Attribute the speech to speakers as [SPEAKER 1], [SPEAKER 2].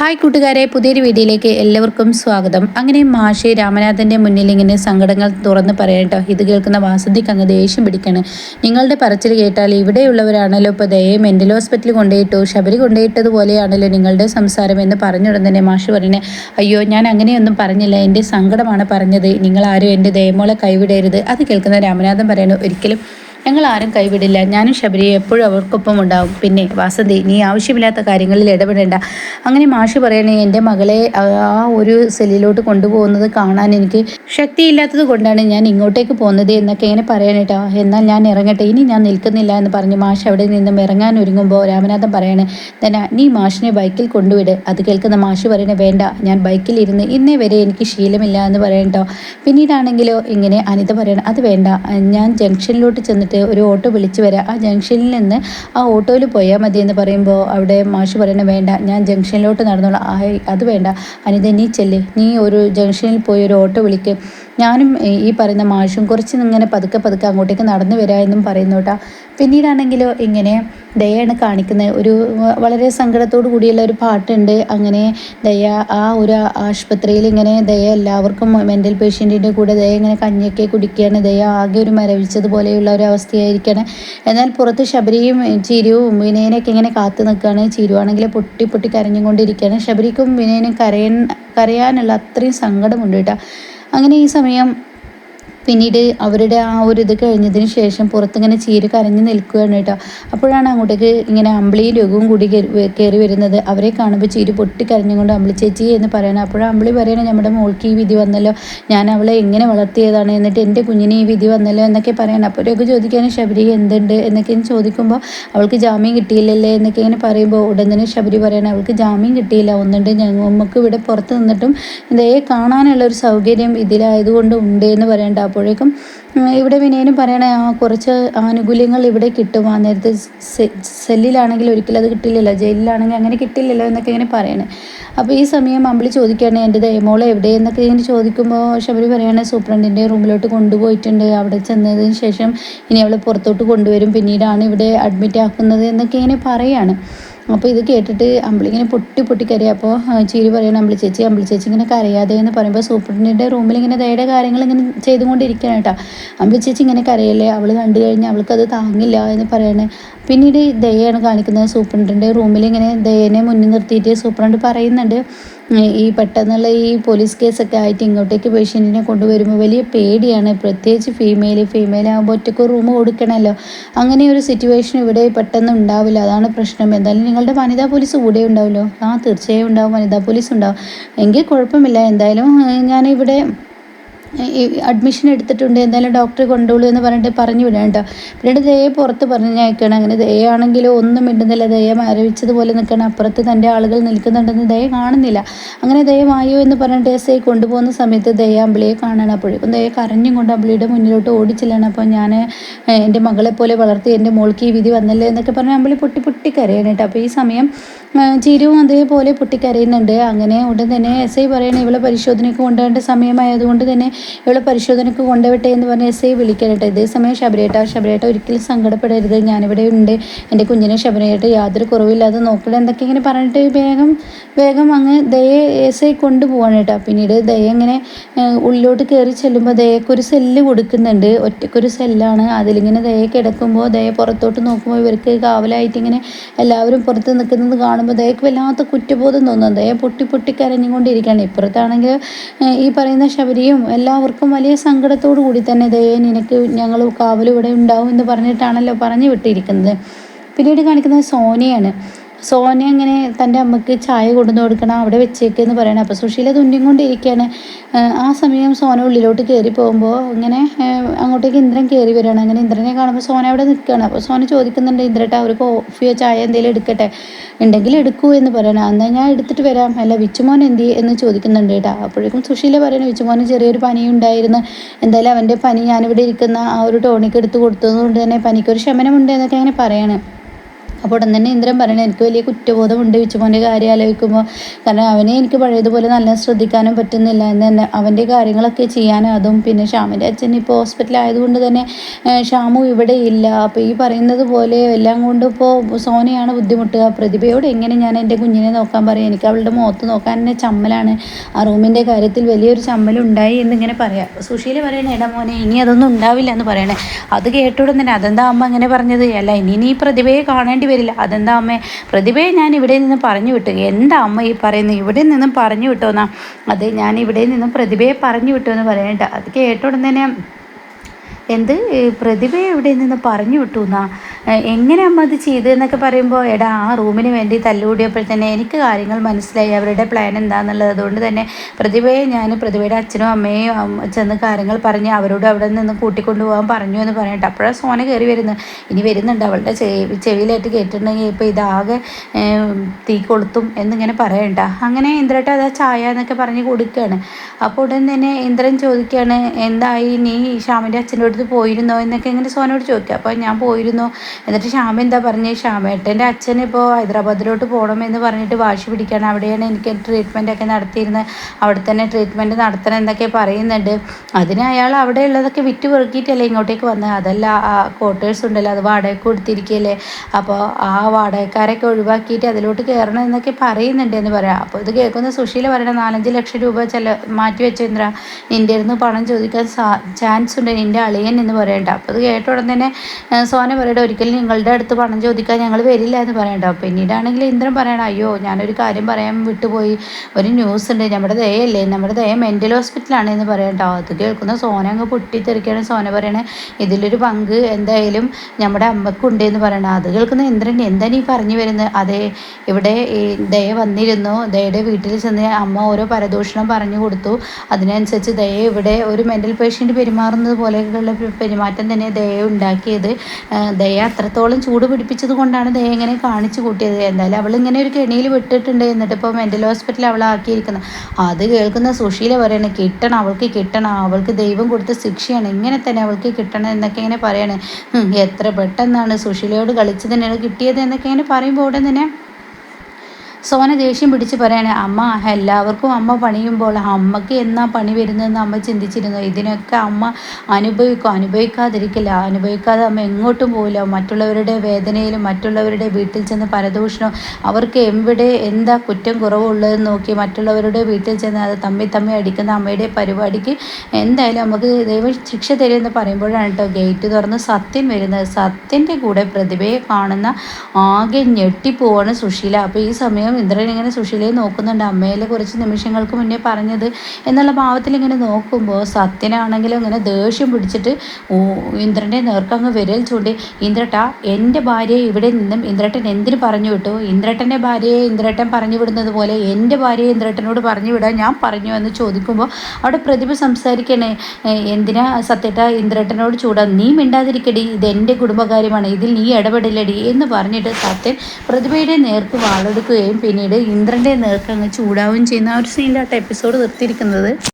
[SPEAKER 1] Hi കൂട്ടുകാരെ പുതിയൊരു വീഡിയോയിലേക്ക് എല്ലാവർക്കും സ്വാഗതം. അങ്ങനെ മാഷി രാമനാഥന്റെ മുന്നിൽ ഇങ്ങനെ സങ്കടങ്ങൾ തുറന്ന് പറയട്ടോ ഇത് കേൾക്കുന്ന വാസന്തിക്ക് അങ്ങ് ദേഷ്യം പിടിക്കണം. നിങ്ങളുടെ പറച്ചിൽ കേട്ടാൽ ഇവിടെയുള്ളവരാണല്ലോ ഇപ്പോൾ ദയെ മെന്റൽ ഹോസ്പിറ്റലിൽ കൊണ്ടുപോയിട്ടു ശബരി കൊണ്ടുപോയിട്ടതുപോലെയാണല്ലോ നിങ്ങളുടെ സംസാരം എന്ന് പറഞ്ഞുടൻ തന്നെ മാഷ് പറയണേ. അയ്യോ ഞാൻ അങ്ങനെയൊന്നും പറഞ്ഞില്ല. എന്റെ സങ്കടമാണ് പറഞ്ഞത്. നിങ്ങളാരും എന്റെ ദയമോളെ കൈവിടരുത്. അത് കേൾക്കുന്ന രാമനാഥൻ പറയണു ഒരിക്കലും ഞങ്ങൾ ആരും കൈവിടില്ല. ഞാനും ശബരിയും എപ്പോഴും അവർക്കൊപ്പം ഉണ്ടാവും. പിന്നെ വാസന്തി നീ ആവശ്യമില്ലാത്ത കാര്യങ്ങളിൽ ഇടപെടേണ്ട. അങ്ങനെ മാഷി പറയണേ എന്റെ മകളെ ആ ഒരു സെല്ലിലോട്ട് കൊണ്ടുപോകുന്നത് കാണാൻ എനിക്ക് ശക്തിയില്ലാത്തത് കൊണ്ടാണ് ഞാൻ ഇങ്ങോട്ടേക്ക് പോകുന്നത് എന്നൊക്കെ ഇങ്ങനെ പറയണേട്ടോ എന്നാൽ ഞാൻ ഇറങ്ങട്ടെ. ഇനി ഞാൻ നിൽക്കുന്നില്ല എന്ന് പറഞ്ഞ് മാഷ് അവിടെ നിന്നും ഇറങ്ങാൻ ഒരുങ്ങുമ്പോൾ രാമനാഥൻ പറയണേ തന്നെ നീ മാഷിനെ ബൈക്കിൽ കൊണ്ടുവിട്. അത് കേൾക്കുന്ന മാഷ് പറയണേ വേണ്ട ഞാൻ ബൈക്കിൽ ഇരുന്ന് ഇന്നേ വരെ എനിക്ക് ശീലമില്ല എന്ന് പറയട്ടോ പിന്നീടാണെങ്കിലോ ഇങ്ങനെ അനിത പറയണം അത് വേണ്ട. ഞാൻ ജംഗ്ഷനിലോട്ട് ചെന്നിട്ട് എന്നിട്ട് ഒരു ഓട്ടോ വിളിച്ചു വരാം. ആ ജംഗ്ഷനിൽ നിന്ന് ആ ഓട്ടോയിൽ പോയാൽ മതി എന്ന് പറയുമ്പോൾ അവിടെ മാഷ് പറയണ വേണ്ട ഞാൻ ജംഗ്ഷനിലോട്ട് നടന്നോളാം. അത് വേണ്ട. അനിത നീ ചെല്ല്. നീ ഒരു ജംഗ്ഷനിൽ പോയി ഒരു ഓട്ടോ വിളിക്ക്. ഞാനും ഈ പറയുന്ന മാഷും കുറച്ച് ഇങ്ങനെ പതുക്കെ പതുക്കെ അങ്ങോട്ടേക്ക് നടന്നു വരാമെന്നും പറയുന്നു കേട്ടോ. പിന്നീടാണെങ്കിലോ ഇങ്ങനെ ദയാണ് കാണിക്കുന്നത് ഒരു വളരെ സങ്കടത്തോടു കൂടിയുള്ള ഒരു പാട്ടുണ്ട്. അങ്ങനെ ദയ ആ ഒരു ആശുപത്രിയിൽ ഇങ്ങനെ ദയ എല്ലാവർക്കും മെന്റൽ പേഷ്യന്റിന്റെ കൂടെ ദയ ഇങ്ങനെ കഞ്ഞിയൊക്കെ കുടിക്കുകയാണ് ദയ ആകെ ഒരു മരവിച്ചതുപോലെയുള്ള ഒരു അവസ്ഥയായിരിക്കുകയാണ് എന്നാൽ പുറത്ത് ശബരിയും ചിരുവും വിനയനൊക്കെ ഇങ്ങനെ കാത്തു നിൽക്കുകയാണ്. ചിരുവാണെങ്കിൽ പൊട്ടി പൊട്ടി കരഞ്ഞുകൊണ്ടിരിക്കുകയാണ്. ശബരിക്കും വിനയനും കരയാൻ കരയാനുള്ള അത്രയും സങ്കടമുണ്ട് കേട്ടോ. അങ്ങനെ ഈ സമയം പിന്നീട് അവരുടെ ആ ഒരു ഇത് കഴിഞ്ഞതിന് ശേഷം പുറത്തിങ്ങനെ ചീര് കരഞ്ഞു നിൽക്കുകയാണ് കേട്ടോ. അപ്പോഴാണ് അങ്ങോട്ടേക്ക് ഇങ്ങനെ അമ്പിളിയും രഘുവും കൂടി കയറി വരുന്നത്. അവരെ കാണുമ്പോൾ ചീര് പൊട്ടി കരഞ്ഞുകൊണ്ട് അമ്പിളി ചേച്ചി എന്ന് പറയണം അപ്പോഴും അമ്പിളി പറയണേ നമ്മുടെ മോൾക്ക് ഈ വിധി വന്നല്ലോ. ഞാൻ അവളെ എങ്ങനെ വളർത്തിയതാണ്? എന്നിട്ട് എന്റെ കുഞ്ഞിന് ഈ വിധി വന്നല്ലോ എന്നൊക്കെ പറയണം. അപ്പോൾ രഘു ചോദിക്കാൻ ശബരി എന്തുണ്ട്? എന്നൊക്കെ ചോദിക്കുമ്പോൾ അവൾക്ക് ജാമ്യം കിട്ടിയില്ലല്ലേ? എന്നൊക്കെ ഇങ്ങനെ പറയുമ്പോൾ ഉടൻ തന്നെ ശബരി പറയണം അവൾക്ക് ജാമ്യം കിട്ടിയില്ല. ഒന്നുണ്ട്. നമുക്ക് ഇവിടെ പുറത്ത് നിന്നിട്ടും ഇതേ കാണാനുള്ള ഒരു സൗകര്യം ഇതിലായതുകൊണ്ട് ഉണ്ട് എന്ന് പറയണ്ട. അപ്പോഴേക്കും ഇവിടെ വിനയനും പറയണ കുറച്ച് ആനുകൂല്യങ്ങൾ ഇവിടെ കിട്ടും. ആ നേരത്തെ സെല്ലിലാണെങ്കിൽ ഒരിക്കലും അത് കിട്ടില്ലല്ലോ ജയിലിലാണെങ്കിൽ അങ്ങനെ കിട്ടില്ലല്ലോ എന്നൊക്കെ ഇങ്ങനെ പറയണേ. അപ്പോൾ ഈ സമയം അമ്പിളി ചോദിക്കുകയാണ് എന്റെ ദയമോൾ എവിടെ എന്നൊക്കെ ഇങ്ങനെ ചോദിക്കുമ്പോൾ ശബരി പറയുകയാണ് സൂപ്രണ്ടിന്റെ റൂമിലോട്ട് കൊണ്ടുപോയിട്ടുണ്ട്. അവിടെ ചെന്നതിന് ശേഷം ഇനി അവളെ പുറത്തോട്ട് കൊണ്ടുവരും. പിന്നീടാണ് ഇവിടെ അഡ്മിറ്റ് ആക്കുന്നത് എന്നൊക്കെ ഇങ്ങനെ പറയുകയാണ് അപ്പോൾ ഇത് കേട്ടിട്ട് അമ്പിളിങ്ങനെ പൊട്ടി പൊട്ടി കരയുക അപ്പോൾ ചീരി പറയണം അമ്പിളി ചേച്ചി അമ്പിളി ചേച്ചി ഇങ്ങനെ കരയാതെ എന്ന് പറയുമ്പോൾ സൂപ്രണ്ടിന്റെ റൂമിൽ ഇങ്ങനെ ദയുടെ കാര്യങ്ങൾ ഇങ്ങനെ ചെയ്തുകൊണ്ടിരിക്കുകയാണ് കേട്ടോ. അമ്പിളി ചേച്ചി ഇങ്ങനെ കരയല്ലേ? അവൾ കണ്ടു കഴിഞ്ഞാൽ അത് താങ്ങില്ല എന്ന് പറയണേ. പിന്നീട് ദയാണ് കാണിക്കുന്നത്. സൂപ്രണ്ടിന്റെ റൂമിൽ ഇങ്ങനെ ദയനെ മുന്നിൽ നിർത്തിയിട്ട് സൂപ്രണ്ട് പറയുന്നുണ്ട് ഈ പെട്ടെന്നുള്ള ഈ പോലീസ് കേസൊക്കെ ആയിട്ട് ഇങ്ങോട്ടേക്ക് പേഷ്യന്റിനെ കൊണ്ടുവരുമ്പോൾ വലിയ പേടിയാണ്. പ്രത്യേകിച്ച് ഫീമെയിൽ ഫീമെയിൽ ആകുമ്പോൾ ഒറ്റയ്ക്ക് റൂം കൊടുക്കണമല്ലോ അങ്ങനെ ഒരു സിറ്റുവേഷൻ ഇവിടെ പെട്ടെന്ന് ഉണ്ടാവില്ല. അതാണ് പ്രശ്നം. എന്തായാലും നിങ്ങളുടെ വനിതാ പോലീസ് കൂടെ ഉണ്ടാവുമല്ലോ? ആ തീർച്ചയായും ഉണ്ടാവും. വനിതാ പോലീസ് ഉണ്ടാവും. എങ്കിൽ കുഴപ്പമില്ല. എന്തായാലും ഞാനിവിടെ അഡ്മിഷൻ എടുത്തിട്ടുണ്ട് എന്തായാലും ഡോക്ടറെ കൊണ്ടുപോളൂ എന്ന് പറഞ്ഞിട്ട് പറഞ്ഞു വിടാം കേട്ടോ. പിന്നീട് ദയെ പുറത്ത് പറഞ്ഞു അയക്കണം അങ്ങനെ ദയാണെങ്കിലും ഒന്നും മിണ്ടുന്നില്ല. ദയ മരവിച്ചതുപോലെ നിൽക്കണം അപ്പുറത്ത് തന്റെ ആളുകൾ നിൽക്കുന്നുണ്ടെന്ന് ദയ കാണുന്നില്ല. അങ്ങനെ ദയ വായോ എന്ന് പറഞ്ഞിട്ട് എസ് ഐ കൊണ്ടുപോകുന്ന സമയത്ത് ദയ അമ്പിളിയെ കാണണം. അപ്പോഴേക്കും ദയ കരഞ്ഞും കൊണ്ട് അമ്പിളിയുടെ മുന്നിലോട്ട് ഓടിച്ചില്ലാണ് അപ്പോൾ ഞാൻ എന്റെ മകളെ പോലെ വളർത്തി എന്റെ മോൾക്ക് ഈ വിധി വന്നല്ലേ എന്നൊക്കെ പറഞ്ഞ് അമ്പിളി പൊട്ടി പൊട്ടി കരയാണ് കേട്ടോ. അപ്പോൾ ഈ സമയം ചിരുവും അതേപോലെ പൊട്ടിക്കരയുന്നുണ്ട്. അങ്ങനെ ഉടൻ തന്നെ എസ് ഐ പറയണേ ഇവളെ പരിശോധനയ്ക്ക് കൊണ്ടുപോകേണ്ട സമയമായതുകൊണ്ട് തന്നെ ഇവളെ പരിശോധനയ്ക്ക് കൊണ്ടുവിട്ടെ എന്ന് പറഞ്ഞ് എസ് ഐ വിളിക്കാനട്ടെ. ഇതേസമയം ശബരിയേട്ട ശബരിയേട്ട ഒരിക്കലും സങ്കടപ്പെടരുത്. ഞാനിവിടെ ഉണ്ട്. എന്റെ കുഞ്ഞിനെ ശബരിയേട്ട യാതൊരു കുറവില്ലാതെ നോക്കണം എന്തൊക്കെ ഇങ്ങനെ പറഞ്ഞിട്ട് വേഗം വേഗം അങ്ങ് ദയെ എസ് ഐ കൊണ്ടുപോവാണ് കേട്ടോ. പിന്നീട് ദയ ഇങ്ങനെ ഉള്ളിലോട്ട് കയറി ചെല്ലുമ്പോൾ ദയക്കൊരു സെല്ല് കൊടുക്കുന്നുണ്ട്. ഒറ്റക്കൊരു സെല്ലാണ്. അതിലിങ്ങനെ ദയ കിടക്കുമ്പോൾ ദയ പുറത്തോട്ട് നോക്കുമ്പോൾ ഇവർക്ക് കാവലായിട്ട് ഇങ്ങനെ എല്ലാവരും പുറത്ത് നിൽക്കുന്നത് കാണുമ്പോൾ ദയക്ക് വല്ലാത്ത കുറ്റബോധം തോന്നുന്നു ദയ പൊട്ടി പൊട്ടി കരഞ്ഞുകൊണ്ടിരിക്കുകയാണ്. ഇപ്പുറത്താണെങ്കിൽ ഈ പറയുന്ന ശബരിയും എല്ലാം എല്ലാവർക്കും വലിയ സങ്കടത്തോടു കൂടി തന്നെ ദയേ നിനക്ക് ഞങ്ങൾ കാവൽ ഇവിടെ ഉണ്ടാവും എന്ന് പറഞ്ഞിട്ടാണല്ലോ പറഞ്ഞു വിട്ടിരിക്കുന്നത്. പിന്നീട് കാണിക്കുന്നത് സോനിയാണ്. സോന ഇങ്ങനെ തന്റെ അമ്മയ്ക്ക് ചായ കൊണ്ടുവന്ന് കൊടുക്കണം അവിടെ വെച്ചേക്കെന്ന് പറയണം. അപ്പോൾ സുശീല തുന്നിയും കൊണ്ടിരിക്കുകയാണ്. ആ സമയം സോന ഉള്ളിലോട്ട് കയറി പോകുമ്പോൾ ഇങ്ങനെ അങ്ങോട്ടേക്ക് ഇന്ദ്രൻ കയറി വരികയാണ്. അങ്ങനെ ഇന്ദ്രനെ കാണുമ്പോൾ സോന അവിടെ നിൽക്കുകയാണ്. അപ്പോൾ സോന ചോദിക്കുന്നുണ്ട് ഇന്ദ്രട്ട ഒരു കോഫിയോ ചായ എന്തെങ്കിലും എടുക്കട്ടെ? ഉണ്ടെങ്കിൽ എടുക്കൂ എന്ന് പറയണം. എന്നാൽ ഞാൻ എടുത്തിട്ട് വരാം. അല്ല വിച്ചുമോൻ എന്തി എന്ന് ചോദിക്കുന്നുണ്ട് കേട്ടോ. അപ്പോഴേക്കും സുശീല പറയണം വിച്ചുമോന് ചെറിയൊരു പനി ഉണ്ടായിരുന്നു എന്തായാലും അവന്റെ പനി ഞാനിവിടെ ഇരിക്കുന്ന ആ ഒരു ടോണിക്ക് എടുത്ത് കൊടുത്തതുകൊണ്ട് തന്നെ പനിക്കൊരു ശമനമുണ്ട് എന്നൊക്കെ അങ്ങനെ പറയണം. അപ്പോൾ ഉടൻ തന്നെ ഇന്ദ്രൻ പറയണേ എനിക്ക് വലിയ കുറ്റബോധമുണ്ട് വിച്ചുമോന്റെ കാര്യം ആലോചിക്കുമ്പോൾ കാരണം അവനെ എനിക്ക് പഴയതുപോലെ നല്ല ശ്രദ്ധിക്കാനും പറ്റുന്നില്ല. എന്ന് തന്നെ അവന്റെ കാര്യങ്ങളൊക്കെ ചെയ്യാനും അതും. പിന്നെ ഷ്യാമിന്റെ അച്ഛൻ ഇപ്പോൾ ഹോസ്പിറ്റലായതുകൊണ്ട് തന്നെ ഷ്യാമു ഇവിടെ ഇല്ല. അപ്പോൾ ഈ പറയുന്നത് പോലെ എല്ലാം കൊണ്ട് ഇപ്പോൾ സോനയാണ് ബുദ്ധിമുട്ടുക. പ്രതിഭയോട് എങ്ങനെ ഞാൻ എന്റെ കുഞ്ഞിനെ നോക്കാൻ പറയും? എനിക്ക് അവളുടെ മുഖത്ത് നോക്കാൻ തന്നെ ചമ്മലാണ്. ആ റൂമിന്റെ കാര്യത്തിൽ വലിയൊരു ചമ്മലുണ്ടായി എന്നിങ്ങനെ പറയാം. സുശീല പറയണേ എടാ മോനെ ഇനി അതൊന്നും ഉണ്ടാവില്ല എന്ന് പറയണേ. അത് കേട്ടുടൻ തന്നെ അതെന്താ അമ്മ അങ്ങനെ പറഞ്ഞത്? അല്ല ഇനി നീ പ്രതിഭയെ കാണേണ്ടി വരില്ല അതെന്താ അമ്മേ? പ്രതിഭയെ ഞാൻ ഇവിടെ നിന്ന് പറഞ്ഞു വിട്ടു. എന്താ അമ്മ ഈ പറയുന്നത്? ഇവിടെ നിന്നും പറഞ്ഞു വിട്ടോന്നാ അത് ഞാൻ ഇവിടെ നിന്നും പ്രതിഭയെ പറഞ്ഞു വിട്ടു എന്ന് പറയണ്ട അത് കേട്ടുടൻ തന്നെ എന്ത് പ്രതിഭ എവിടെ നിന്ന് പറഞ്ഞു വിട്ടു എന്നാ എങ്ങനെ അമ്മ അത് ചെയ്തെന്നൊക്കെ പറയുമ്പോൾ എടാ ആ റൂമിന് വേണ്ടി തല്ലുകൂടിയപ്പോൾ തന്നെ എനിക്ക് കാര്യങ്ങൾ മനസ്സിലായി. അവരുടെ പ്ലാൻ എന്താണെന്നുള്ളത് അതുകൊണ്ട് തന്നെ പ്രതിഭയെ ഞാൻ പ്രതിഭയുടെ അച്ഛനും അമ്മയും ചെന്ന് കാര്യങ്ങൾ പറഞ്ഞ് അവരോട് അവിടെ നിന്ന് കൂട്ടിക്കൊണ്ടു പോകാൻ പറഞ്ഞു എന്ന് പറഞ്ഞിട്ട് അപ്പോഴാണ് സോന കയറി വരുന്നത്. ഇനി വരുന്നുണ്ട്. അവളുടെ ചെവി ചെവിയിലായിട്ട് കേട്ടിട്ടുണ്ടെങ്കിൽ ഇപ്പോൾ ഇതാകെ തീ കൊളുത്തും എന്നിങ്ങനെ പറയണ്ട. അങ്ങനെ ഇന്ദ്രട്ട് അതാ ചായ എന്നൊക്കെ പറഞ്ഞ് കൊടുക്കുകയാണ് അപ്പോൾ ഉടൻ തന്നെ ഇന്ദ്രൻ ചോദിക്കുകയാണ് എന്തായി? നീ ഷാമിന്റെ അച്ഛന്റെ അടുത്ത് പോയിരുന്നോ എന്നൊക്കെ ഇങ്ങനെ സോനോട് ചോദിക്കുക അപ്പോൾ ഞാൻ പോയിരുന്നു. എന്നിട്ട് ശ്യാമ എന്താ പറഞ്ഞത് ശ്യാമേട്ടന്റെ അച്ഛൻ ഇപ്പോൾ ഹൈദരാബാദിലോട്ട് പോകണമെന്ന് പറഞ്ഞിട്ട് വാശി പിടിക്കുകയാണ് അവിടെയാണ് എനിക്ക് ട്രീറ്റ്മെന്റ് ഒക്കെ നടത്തിയിരുന്നത്. അവിടെ തന്നെ ട്രീറ്റ്മെന്റ് നടത്തണം എന്നൊക്കെ പറയുന്നുണ്ട്. അതിന് അയാൾ അവിടെ ഉള്ളതൊക്കെ വിറ്റ് പെറുക്കിയിട്ടല്ലേ ഇങ്ങോട്ടേക്ക് വന്നത്? അതല്ല ആ ക്വാർട്ടേഴ്സ് ഉണ്ടല്ലോ അത് വാടകയ്ക്ക് കൊടുത്തിരിക്കുകയല്ലേ? അപ്പോൾ ആ വാടകക്കാരൊക്കെ ഒഴിവാക്കിയിട്ട് അതിലോട്ട് കയറണം എന്നൊക്കെ പറയുന്നുണ്ട് എന്ന് പറയാം. അപ്പോൾ ഇത് കേൾക്കുന്ന സുശീല പറയണം നാലഞ്ച് ലക്ഷം രൂപ ചില മാറ്റി വെച്ചെന്ദ്ര നിന്റെ ഇരുന്ന് പണം ചോദിക്കാൻ ചാൻസ് ഉണ്ട്. നിന്റെ അളിയൻ എന്ന് പറയണ്ട. അപ്പോൾ അത് കേട്ട ഉടൻ തന്നെ സോന പറയട്ടെ ഒരിക്കലും നിങ്ങളുടെ അടുത്ത് പണം ചോദിക്കാൻ ഞങ്ങൾ വരില്ല എന്ന് പറയണ്ട. പിന്നീടാണെങ്കിൽ ഇന്ദ്രൻ പറയണം അയ്യോ ഞാനൊരു കാര്യം പറയാൻ വിട്ടുപോയി. ഒരു ന്യൂസ് ഉണ്ട്. നമ്മുടെ ദയല്ലേ നമ്മുടെ ദയ മെന്റൽ ഹോസ്പിറ്റലാണ് എന്ന് പറയണ്ട. അത് കേൾക്കുന്ന സോന അങ്ങ് പൊട്ടിത്തെറിക്കുകയാണ്. സോന പറയണേ ഇതിലൊരു പങ്ക് എന്തായാലും നമ്മുടെ അമ്മക്കുണ്ട് എന്ന് പറയണം. അത് കേൾക്കുന്ന ഇന്ദ്രൻ എന്താ നീ പറഞ്ഞു വരുന്നത്? അതെ ഇവിടെ ദയ വന്നിരുന്നു. ദയയുടെ വീട്ടിൽ ചെന്ന് അമ്മ ഓരോ പരദൂഷണം പറഞ്ഞു കൊടുത്തു. അതിനനുസരിച്ച് ദയ ഇവിടെ ഒരു മെന്റൽ പേഷ്യന്റ് പെരുമാറുന്നത് പോലെയുള്ള പെരുമാറ്റം തന്നെ ദയ ഉണ്ടാക്കിയത്. ദയ അത്രത്തോളം ചൂട് പിടിപ്പിച്ചത് കൊണ്ടാണ് ദയ ഇങ്ങനെ കാണിച്ചു കൂട്ടിയത്. എന്തായാലും അവൾ ഇങ്ങനെ ഒരു കെണിയിൽ വിട്ടിട്ടുണ്ട് എന്നിട്ട് ഇപ്പോൾ മെന്റൽ ഹോസ്പിറ്റലിൽ അവളെ ആക്കിയിരിക്കുന്നത് അത് കേൾക്കുന്ന സുശീല പറയണേ കിട്ടണം അവൾക്ക് കിട്ടണം. അവൾക്ക് ദൈവം കൊടുത്ത ശിക്ഷയാണ്. ഇങ്ങനെ തന്നെ അവൾക്ക് കിട്ടണം എന്നൊക്കെ ഇങ്ങനെ പറയണേ. എത്ര പെട്ടെന്നാണ് സുശീലയോട് തന്നെയാണ് കിട്ടിയത് എന്നൊക്കെ ഇങ്ങനെ പറയുമ്പോൾ ഉടൻ തന്നെ സോന ദേഷ്യം പിടിച്ച് പറയണേ അമ്മ എല്ലാവർക്കും അമ്മ പണിയുമ്പോൾ അമ്മയ്ക്ക് എന്നാ പണി വരുന്നതെന്ന് അമ്മ ചിന്തിച്ചിരുന്നു. ഇതിനൊക്കെ അമ്മ അനുഭവിക്കും. അനുഭവിക്കാതിരിക്കില്ല. അനുഭവിക്കാതെ അമ്മ എങ്ങോട്ടും പോകില്ല മറ്റുള്ളവരുടെ വേദനയിലും മറ്റുള്ളവരുടെ വീട്ടിൽ ചെന്ന് പരദൂഷണം അവർക്ക് എവിടെ എന്താ കുറ്റം കുറവുള്ളതെന്ന് നോക്കി മറ്റുള്ളവരുടെ വീട്ടിൽ ചെന്ന് അത് തമ്മി തമ്മി അടിക്കുന്ന അമ്മയുടെ പരിപാടിക്ക് എന്തായാലും നമുക്ക് ദൈവം ശിക്ഷ തരുമെന്ന് പറയുമ്പോഴാണ് കേട്ടോ ഗേറ്റ് തുറന്ന് സത്യൻ വരുന്നത്. സത്യന്റെ കൂടെ പ്രതിഭയെ കാണുന്ന ആകെ ഞെട്ടിപ്പോവാണ് സുശീല. അപ്പോൾ ഈ സമയം സമയം ഇന്ദ്രൻ ഇങ്ങനെ സുശീലയെ നോക്കുന്നുണ്ട്. അമ്മയിലെ കുറച്ച് നിമിഷങ്ങൾക്ക് മുന്നേ പറഞ്ഞത് എന്നുള്ള ഭാവത്തിൽ ഇങ്ങനെ നോക്കുമ്പോൾ സത്യനാണെങ്കിലും ഇങ്ങനെ ദേഷ്യം പിടിച്ചിട്ട് ഇന്ദ്രന്റെ നേർക്കങ്ങ് വിരൽ ചൂണ്ടി ഇന്ദ്രട്ട എന്റെ ഭാര്യയെ ഇവിടെ നിന്നും ഇന്ദ്രട്ടൻ എന്തിനു പറഞ്ഞു വിട്ടു? ഇന്ദ്രട്ടന്റെ ഭാര്യയെ ഇന്ദ്രട്ടൻ പറഞ്ഞു വിടുന്നത് പോലെ എന്റെ ഭാര്യയെ ഇന്ദ്രട്ടനോട് പറഞ്ഞു വിടാൻ ഞാൻ പറഞ്ഞു എന്ന് ചോദിക്കുമ്പോൾ അവിടെ പ്രതിഭ സംസാരിക്കണേ എന്തിനാ സത്യട്ട ഇന്ദ്രട്ടനോട് ചൂടാ? നീ മിണ്ടാതിരിക്കടി. ഇത് എന്റെ കുടുംബകാര്യമാണ്. ഇതിൽ നീ ഇടപെടില്ലടി എന്ന് പറഞ്ഞിട്ട് സത്യൻ പ്രതിഭയുടെ നേർക്ക് വാളെടുക്കുകയും പിന്നീട് ഇന്ദ്രന്റെ നേർക്ക് അങ്ങ് ചൂടാവുകയും ചെയ്യുന്ന ആ ഒരു സീനിലാട്ട് എപ്പിസോഡ് നിർത്തിയിരിക്കുന്നത്.